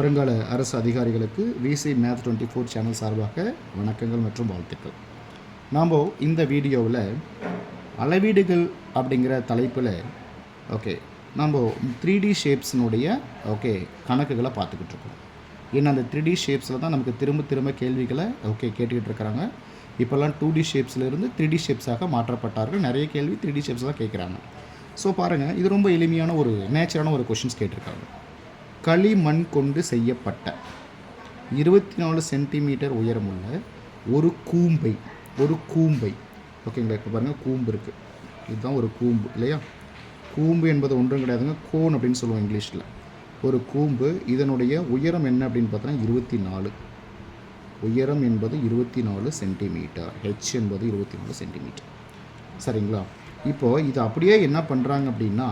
வருங்கால அரசு அதிகாரிகளுக்கு VC math twenty four channel சார்பாக வணக்கங்கள் மற்றும் வாழ்த்துக்கள். நாம் இந்த வீடியோவில் அளவீடுகள் அப்படிங்கிற தலைப்பில் ஓகே நம்ம த்ரீ டி ஷேப்ஸினுடைய ஓகே கணக்குகளை பார்த்துக்கிட்டு இருக்கோம். ஏன்னா அந்த த்ரீ டி ஷேப்ஸில் தான் நமக்கு திரும்ப திரும்ப கேள்விகளை ஓகே கேட்டுக்கிட்டு இருக்கிறாங்க. இப்போல்லாம் டூ டி ஷேப்ஸ்லேருந்து த்ரீ டி ஷேப்ஸாக மாற்றப்பட்டார்கள். நிறைய கேள்வி த்ரீ டி ஷேப்ஸ் தான் கேட்குறாங்க. ஸோ பாருங்கள் இது ரொம்ப எளிமையான ஒரு நேச்சரான ஒரு கொஷின்ஸ் கேட்டிருக்காங்க. களிமண் கொண்டு செய்யப்பட்ட இருபத்தி நாலு சென்டிமீட்டர் உயரமுள்ள ஒரு கூம்பை ஒரு கூம்பை. ஓகேங்களா இப்போ பாருங்கள் கூம்பு இருக்குது இதுதான் ஒரு கூம்பு இல்லையா? கூம்பு என்பது ஒன்றும் கிடையாதுங்க கோன் அப்படின்னு சொல்லுவோம் இங்கிலீஷில். ஒரு கூம்பு இதனுடைய உயரம் என்ன அப்படின்னு பார்த்தோன்னா இருபத்தி நாலு உயரம் என்பது இருபத்தி நாலு சென்டிமீட்டர் ஹெச் என்பது இருபத்தி நாலு சென்டிமீட்டர். சரிங்களா? இப்போது இது அப்படியே என்ன பண்ணுறாங்க அப்படின்னா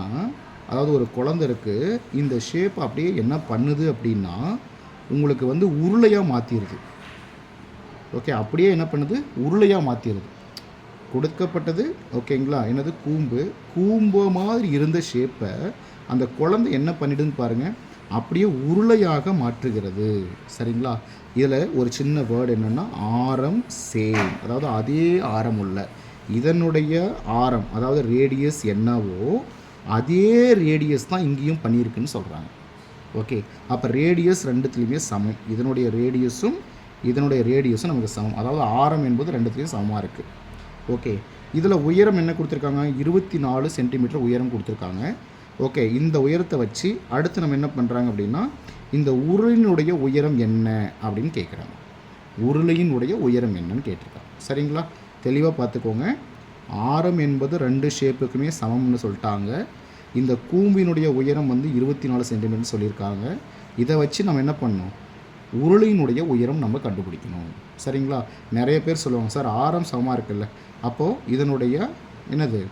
அதாவது ஒரு குழந்தருக்கு இருக்குது இந்த ஷேப் அப்படியே என்ன பண்ணுது அப்படின்னா உங்களுக்கு வந்து உருளையாக மாற்றிடுது ஓகே அப்படியே என்ன பண்ணுது? உருளையாக மாற்றிடுது கொடுக்கப்பட்டது ஓகேங்களா என்னது? கூம்பு. கூம்பு மாதிரி இருந்த ஷேப்பை அந்த குழந்தை என்ன பண்ணிடுன்னு பாருங்கள் அப்படியே உருளையாக மாற்றுகிறது. சரிங்களா? இதில் ஒரு சின்ன வேர்டு என்னென்னா ஆரம் சேம். அதாவது அதே ஆரம் உள்ள. இதனுடைய ஆரம் அதாவது ரேடியஸ் என்னவோ அதே ரேடியஸ் தான் இங்கேயும் பண்ணியிருக்குன்னு சொல்கிறாங்க ஓகே அப்போ ரேடியஸ் ரெண்டுத்துலேயுமே சமம். இதனுடைய ரேடியஸும் இதனுடைய ரேடியஸும் நமக்கு சமம். அதாவது ஆரம் என்பது ரெண்டுத்துலேயும் சமமாக இருக்குது ஓகே இதில் உயரம் என்ன கொடுத்துருக்காங்க? இருபத்தி நாலு சென்டிமீட்டர் உயரம் கொடுத்துருக்காங்க. ஓகே இந்த உயரத்தை வச்சு அடுத்து நம்ம என்ன பண்ணுறாங்க அப்படின்னா இந்த உருளினுடைய உயரம் என்ன அப்படின்னு கேட்குறாங்க உருளையினுடைய உயரம் என்னன்னு கேட்டிருக்காங்க. சரிங்களா? தெளிவாக பார்த்துக்கோங்க. ஆரம் என்பது ரெண்டு ஷேப்புக்குமே சமம்னு சொல்லிட்டாங்க. இந்த கூம்பினுடைய உயரம் வந்து இருபத்தி நாலு சென்டிமீட்டர் சொல்லியிருக்காங்க. இதை வச்சு நம்ம என்ன பண்ணணும்? உருளையினுடைய உயரம் நம்ம கண்டுபிடிக்கணும். சரிங்களா? நிறைய பேர் சொல்லுவாங்க சார் ஆரம் சமமாக இருக்குல்ல? அப்போது இதனுடைய என்னது?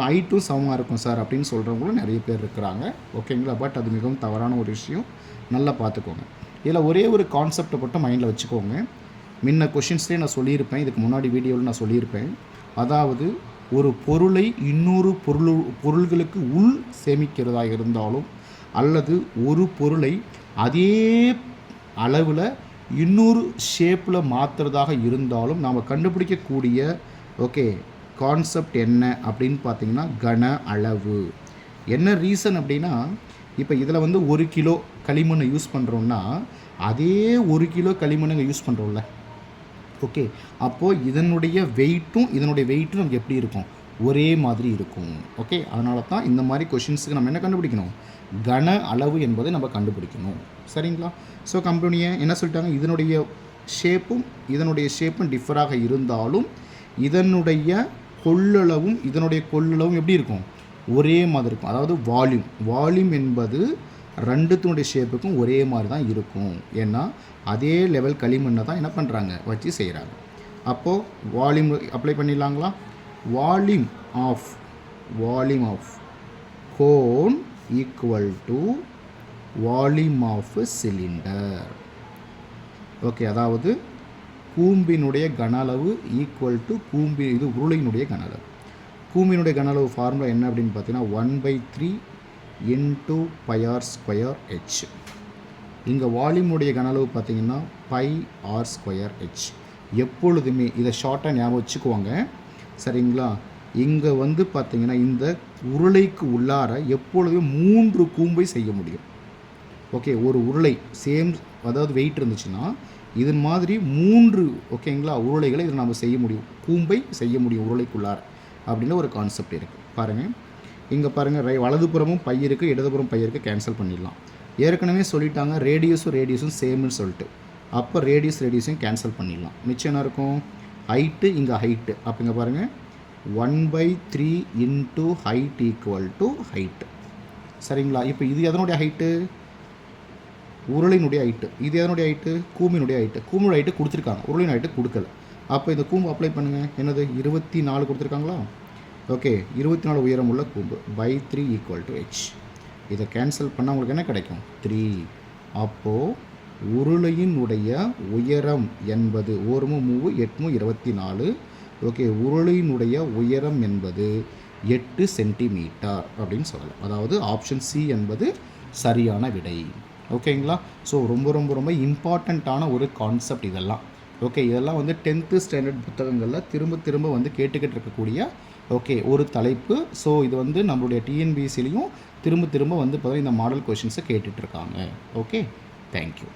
ஐட்டும் சமமாக இருக்கும் சார் அப்படின்னு சொல்கிறவங்களும் நிறைய பேர் இருக்கிறாங்க. ஓகேங்களா? பட் அது மிகவும் தவறான ஒரு விஷயம். நல்லா பார்த்துக்கோங்க. இதில் ஒரே ஒரு கான்செப்டை மட்டும் மைண்டில் வச்சுக்கோங்க. முன்ன கொஷின்ஸ்லேயே நான் சொல்லியிருப்பேன். இதுக்கு முன்னாடி வீடியோவில் நான் சொல்லியிருப்பேன். அதாவது ஒரு பொருளை இன்னொரு பொருள் பொருள்களுக்கு உள் சேமிக்கிறதா இருந்தாலும் அல்லது ஒரு பொருளை அதே அளவில் இன்னொரு ஷேப்பில் மாற்றுறதாக இருந்தாலும் நாம் கண்டுபிடிக்கக்கூடிய ஓகே கான்செப்ட் என்ன அப்படின்னு பார்த்தீங்கன்னா கன அளவு. என்ன ரீசன் அப்படின்னா இப்போ இதில் வந்து ஒரு கிலோ களிமண்ணை யூஸ் பண்ணுறோன்னா அதே ஒரு கிலோ களிமண்ணை யூஸ் பண்ணுறோம்ல ஓகே. அப்போது இதனுடைய வெயிட்டும் இதனுடைய வெயிட்டும் நமக்கு எப்படி இருக்கும்? ஒரே மாதிரி இருக்கும். ஓகே? அதனால தான் இந்த மாதிரி கொஷின்ஸுக்கு நம்ம என்ன கண்டுபிடிக்கணும்? கன அளவு என்பதை நம்ம கண்டுபிடிக்கணும். சரிங்களா? ஸோ கம்பெனியை என்ன சொல்லிட்டாங்க? இதனுடைய ஷேப்பும் இதனுடைய ஷேப்பும் டிஃபராக இருந்தாலும் இதனுடைய கொள்ளளவும் இதனுடைய கொள்ளளவும் எப்படி இருக்கும்? ஒரே மாதிரி இருக்கும். அதாவது வால்யூம் வால்யூம் என்பது ரெண்டுத்தினுடைய ஷேப்புக்கும் ஒரே மாதிரி தான் இருக்கும். ஏன்னா அதே லெவல் களிமண்ணை தான் என்ன பண்ணுறாங்க வச்சு செய்கிறாங்க அப்போது volume apply பண்ணிடலாங்களா? Volume of volume of cone equal to volume of cylinder okay அதாவது கூம்பினுடைய கன அளவு ஈக்குவல் டு கூம்பி இது உருளையினுடைய கன அளவு. கூம்பினுடைய கன அளவு ஃபார்முலா என்ன அப்படின்னு பார்த்தீங்கன்னா one by three into pi r square H இங்கே வால்யூமுடைய கனளவு பார்த்தீங்கன்னா பை ஆர் ஸ்கொயர் ஹெச் எப்பொழுதுமே இதை ஷார்ட்டாக ஞாபகம் வச்சுக்குவாங்க. சரிங்களா? இங்கே வந்து பார்த்தீங்கன்னா இந்த உருளைக்கு உள்ளார எப்பொழுதுமே மூன்று கூம்பை செய்ய முடியும். ஓகே ஒரு உருளை சேம் அதாவது வெயிட் இருந்துச்சுன்னா இது மாதிரி மூன்று ஓகேங்களா உருளைகளை இதை நம்ம செய்ய முடியும். கூம்பை செய்ய முடியும் உருளைக்குள்ளார. அப்படின்னு ஒரு கான்செப்ட் இருக்குது பாருங்கள் இங்கே பாருங்கள் ரை வலதுபுறமும் பை இருக்குது இடதுபுறம் பை இருக்குது கேன்சல் பண்ணிடலாம். ஏற்கனவே சொல்லிட்டாங்க ரேடியஸும் ரேடியஸும் சேம்னு சொல்லிட்டு. அப்போ ரேடியஸ் ரேடியஸையும் கேன்சல் பண்ணிடலாம். மிச்சம் என்ன இருக்கும்? ஹைட்டு இங்கே ஹைட்டு அப்போ இங்கே பாருங்கள் one by three into height equal to height சரிங்களா? இப்போ இது எதனுடைய ஹைட்டு உருளையினுடைய ஹைட்டு இது எதனுடைய ஹைட்டு கூமினுடைய ஹைட்டு கூம்பினுடைய ஹைட்டு கொடுத்துருக்காங்க. உருளையின் ஹைட்டு கொடுக்கல. அப்போ இந்த கூம்பு அப்ளை பண்ணுங்கள் என்னது? இருபத்தி நாலு கொடுத்துருக்காங்களா? ஓகே இருபத்தி நாலு உயரம் உள்ள கூம்பு by three equal to H இதை கேன்சல் பண்ணால் உங்களுக்கு என்ன கிடைக்கும்? த்ரீ அப்போது உருளையினுடைய உயரம் என்பது ஓர்மு மூவு எட்மு இருபத்தி நாலு. ஓகே உருளையினுடைய உயரம் என்பது எட்டு சென்டிமீட்டர் அப்படின்னு சொல்லலாம். அதாவது ஆப்ஷன் சி என்பது சரியான விடை. ஓகேங்களா? ஸோ ரொம்ப ரொம்ப ரொம்ப இம்பார்ட்டண்ட்டான ஒரு கான்செப்ட் இதெல்லாம். ஓகே இதெல்லாம் வந்து டென்த்து ஸ்டாண்டர்ட் புத்தகங்களில் திரும்ப திரும்ப வந்து கேட்டுக்கிட்டு இருக்கக்கூடிய ஓகே ஒரு தலைப்பு. ஸோ இது வந்து நம்மளுடைய டிஎன்பிஎஸ்சிலையும் திரும்ப திரும்ப வந்து பார்த்தீங்கன்னா இந்த மாடல் கொஷின்ஸை கேட்டுட்ருக்காங்க ஓகே தேங்க்யூ